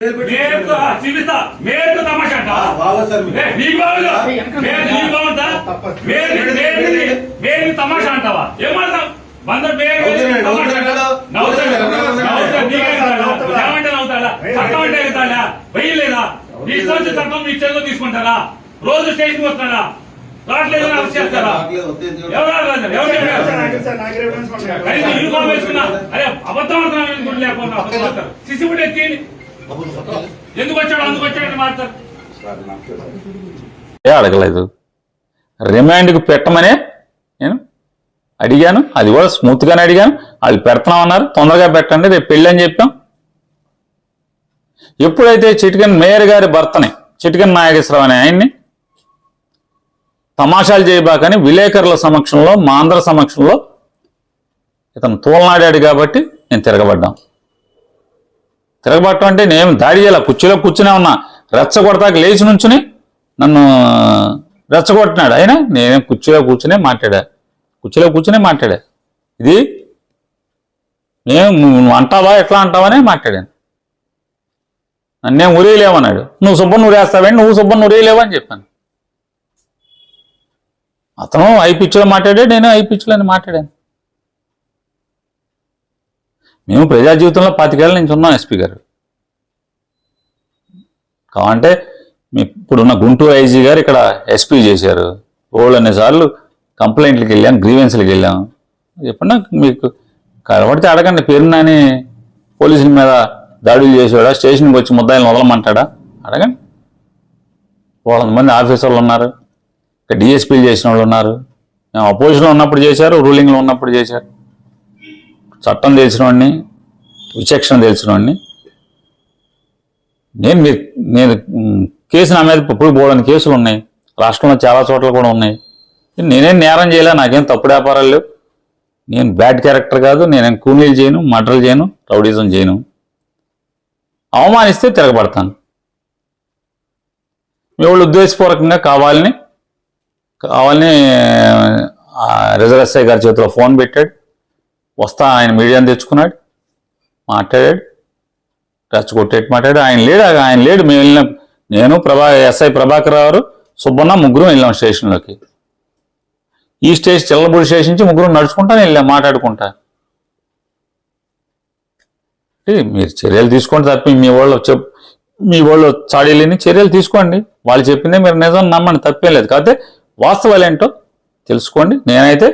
మేరకు మేరకు తమాషా అంటావా? బాగా సార్ మీకు. ఏ, నీకు బాగుందా? మేరు నీకు బాగుందా? మేరు మేరు మేరు తమాషా అంటావా? ఏం మాట్లాడతావు వంద నవ్వుతాడా? ఏమంటే నవ్వుతాడా? చట్టం అంటే? వెయ్యలేదా? నీ వచ్చిన చట్టం మీ చేతిలో తీసుకుంటారా? రోజు స్టేషన్ వస్తాడా రావట్లేదు అరెస్ట్ చేస్తారా? ఎవరు యూనిఫామ్ వేసుకున్నా. అరే అబద్ధం ఆడుతున్నాను అనుకుంటే లేకపోతే అబద్ధం ఆడతారు సిసిబుడ్ ఎత్తి ఎందుకు వచ్చాడు? అందుకు మాట్లాడతారు ఏ అడగలేదు. రిమాండ్కి పెట్టమనే నేను అడిగాను. అది కూడా స్మూత్గానే అడిగాను. వాళ్ళు పెడతామన్నారు. తొందరగా పెట్టండి. రేపు పెళ్ళి అని చెప్పాం. ఎప్పుడైతే చిటికన్ మేయర్ గారి భర్తని చిటికన్ నాగేశ్వరరావు అనే ఆయన్ని తమాషాలు చేయబాకని విలేకరుల సమక్షంలో మా అందరి సమక్షంలో ఇతను తోలనాడాడు కాబట్టి నేను తిరగబడ్డాం. తిరగబట్టం అంటే నేను దాడి చేయాల? కుర్చీలో కూర్చునే ఉన్నా. రెచ్చగొడతాక లేచి నుంచుని నన్ను రెచ్చగొట్టినాడు. అయినా నేనేం కుర్చీలో కూర్చునే మాట్లాడా? కుర్చీలో కూర్చునే మాట్లాడా? ఇది నేను నువ్వు అంటావా? ఎట్లా అంటావనే మాట్లాడాను. నన్నేం ఉరేయలేవన్నాడు నువ్వు సుబ్బన్ ఉరేస్తావని నువ్వు సుబ్బన్ ఉరేయలేవు అని చెప్పాను. అతను ఐ పిచ్చిలో మాట్లాడాడు నేను ఐ పిచ్చిలో మాట్లాడాను. మేము ప్రజా జీవితంలో పాతికేళ్ళ నుంచి ఉన్నాం ఎస్పీ గారు. కావంటే మీ ఇప్పుడున్న గుంటూరు ఐజీ గారు ఇక్కడ ఎస్పీ చేశారు. ఓళ్ళు అనేసార్లు కంప్లైంట్లకు వెళ్ళాం గ్రీవెన్స్లకు వెళ్ళాం. ఎప్పుడన్నా మీకు కనబడితే అడగండి పేరునాని పోలీసుల మీద దాడులు చేసేవాడా స్టేషన్కి వచ్చి ముద్దాయిలు వదలమంటాడా? అడగండి. వాళ్ళ మంది ఆఫీసర్లు ఉన్నారు ఇక్కడ డిఎస్పీలు చేసిన వాళ్ళు ఉన్నారు. మేము అపోజిషన్లో ఉన్నప్పుడు చేశారు రూలింగ్లో ఉన్నప్పుడు చేశారు. చట్టం తెలిసిన వాడిని విచక్షణ తెలిసిన వాడిని నేను మీరు నేను కేసు నా మీద ఇప్పుడు పోవడానికి కేసులు ఉన్నాయి. రాష్ట్రంలో చాలా చోట్ల కూడా ఉన్నాయి. నేనేం నేరం చేయలే నాకేం తప్పుడు వ్యాపారాలు లేవు. నేను బ్యాడ్ క్యారెక్టర్ కాదు నేనేం కూనీలు చేయను మటర్లు చేయను రౌడీజం చేయను. అవమానిస్తే తిరగబడతాను. మీ వాళ్ళు ఉద్దేశపూర్వకంగా కావాలని కావాలని రిజర్వ్ ఎస్ఐ గారి చేతిలో ఫోన్ పెట్టాడు. వస్తా ఆయన మీడియాని తెచ్చుకున్నాడు మాట్లాడాడు రెచ్చగొట్టేట్టు మాట్లాడాడు. ఆయన లేడు ఆయన లేడు. మేము వెళ్ళినాం. నేను ప్రభా ఎస్ఐ ప్రభాకర్ రావు సుబ్బన్న ముగ్గురు వెళ్ళాం స్టేషన్లోకి. ఈ స్టేషన్ చిల్లబుడి స్టేషన్ నుంచి ముగ్గురు నడుచుకుంటాను వెళ్ళాం మాట్లాడుకుంటా. మీరు చర్యలు తీసుకోండి తప్పి మీ వాళ్ళు చెప్ మీ వాళ్ళు చాడీలేని చర్యలు తీసుకోండి. వాళ్ళు చెప్పిందే మీరు నిజం నమ్మండి తప్పేం లేదు. కాకపోతే వాస్తవాలు ఏంటో తెలుసుకోండి. నేనైతే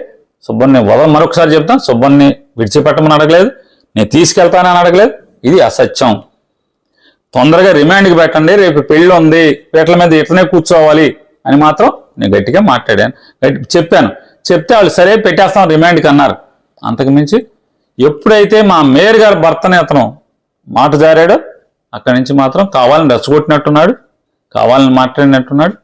సుబ్బన్ని వదల మరొకసారి చెప్తాను సుబ్బన్ని విడిచిపెట్టమని అడగలేదు నేను తీసుకెళ్తానని అడగలేదు. ఇది అసత్యం. తొందరగా రిమాండ్కి పెట్టండి రేపు పెళ్ళి ఉంది పీటల మీద ఇట్లనే కూర్చోవాలి అని మాత్రం నేను గట్టిగా మాట్లాడాను. గట్టి చెప్పాను. చెప్తే వాళ్ళు సరే పెట్టేస్తాం రిమాండ్కి అన్నారు. అంతకుమించి ఎప్పుడైతే మా మేయర్ గారి భర్తనే అతను మాట జారాడో అక్కడి నుంచి మాత్రం కావాలని రెచ్చగొట్టినట్టున్నాడు కావాలని మాట్లాడినట్టున్నాడు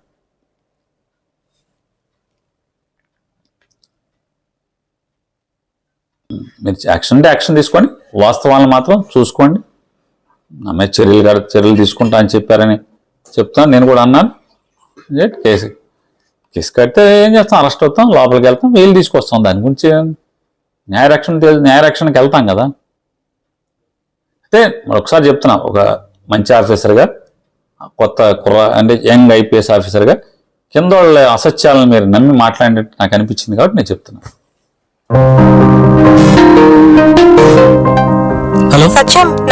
మీరు యాక్షన్ అంటే యాక్షన్ తీసుకోండి వాస్తవాలను మాత్రం చూసుకోండి. నా చర్యలు కడ చర్యలు తీసుకుంటా అని చెప్పారని చెప్తాను. నేను కూడా అన్నాను. కేసు కేసు కడితే ఏం చేస్తాం? అరెస్ట్ అవుతాం లోపలికి వెళ్తాం వీలు తీసుకొస్తాం. దాని గురించి న్యాయ రక్షణ న్యాయ రక్షణకి వెళ్తాం కదా. అయితే మరొకసారి చెప్తున్నా ఒక మంచి ఆఫీసర్గా కొత్త కుర్ర అంటే యంగ్ ఐపీఎస్ ఆఫీసర్గా కింద వాళ్ళ అసత్యాలను మీరు నమ్మి మాట్లాడినట్టు నాకు అనిపించింది కాబట్టి నేను చెప్తున్నాను